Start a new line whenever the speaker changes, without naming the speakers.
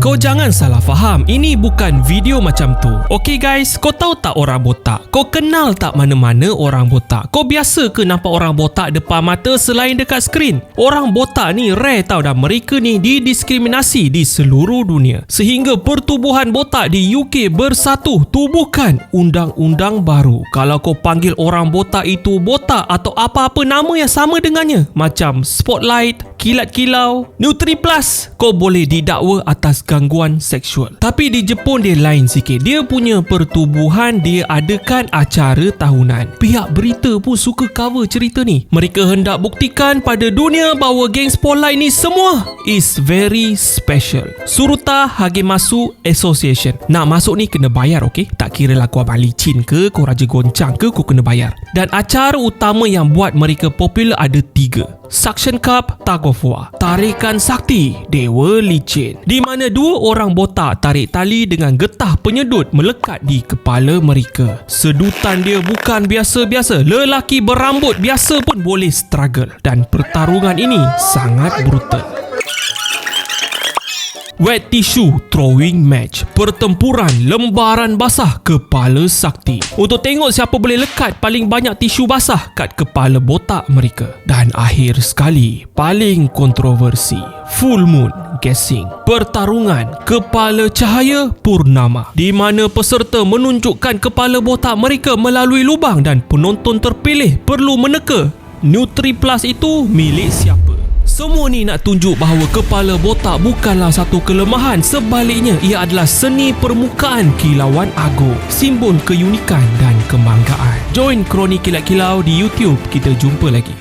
Kau jangan salah faham, ini bukan video macam tu. Okay guys, kau tahu tak orang botak? Kau kenal tak mana-mana orang botak? Kau biasa ke nampak orang botak depan mata selain dekat skrin? Orang botak ni rare tau dan mereka ni didiskriminasi di seluruh dunia. Sehingga pertubuhan botak di UK bersatu tubuhkan undang-undang baru. Kalau kau panggil orang botak itu botak atau apa-apa nama yang sama dengannya, macam Spotlight, Kilat Kilau, Nutri Plus, kau boleh didakwa atas gangguan seksual. Tapi di Jepun dia lain sikit. Dia punya pertubuhan dia adakan acara tahunan. Pihak berita pun suka cover cerita ni. Mereka hendak buktikan pada dunia bahawa geng Spotlight ni semua is very special. Suruta Hagemasu Association. Nak masuk ni kena bayar okey? Tak kira lah kau abang licin ke, kau raja goncang ke, kau kena bayar. Dan acara utama yang buat mereka popular ada tiga. Suction Cup Tug of War Tarikan Sakti Dewa Licin. Di mana dua orang botak tarik tali dengan getah penyedut melekat di kepala mereka. Sedutan dia bukan biasa-biasa. Lelaki berambut biasa pun boleh struggle. Dan pertarungan ini sangat brutal Wet tissue throwing match. Pertempuran lembaran basah kepala sakti. Untuk tengok siapa boleh lekat paling banyak tisu basah kat kepala botak mereka. Dan akhir sekali paling kontroversi Full Moon Guessing. Pertarungan Kepala Cahaya Purnama Di mana peserta menunjukkan kepala botak mereka melalui lubang Dan penonton terpilih perlu meneka. Nutri Plus itu milik siapa semua ni nak tunjuk bahawa kepala botak bukanlah satu kelemahan. Sebaliknya ia adalah seni permukaan kilauan agung Simbol keunikan dan kebanggaan Join Kroni Kilat Kilau di YouTube. Kita jumpa lagi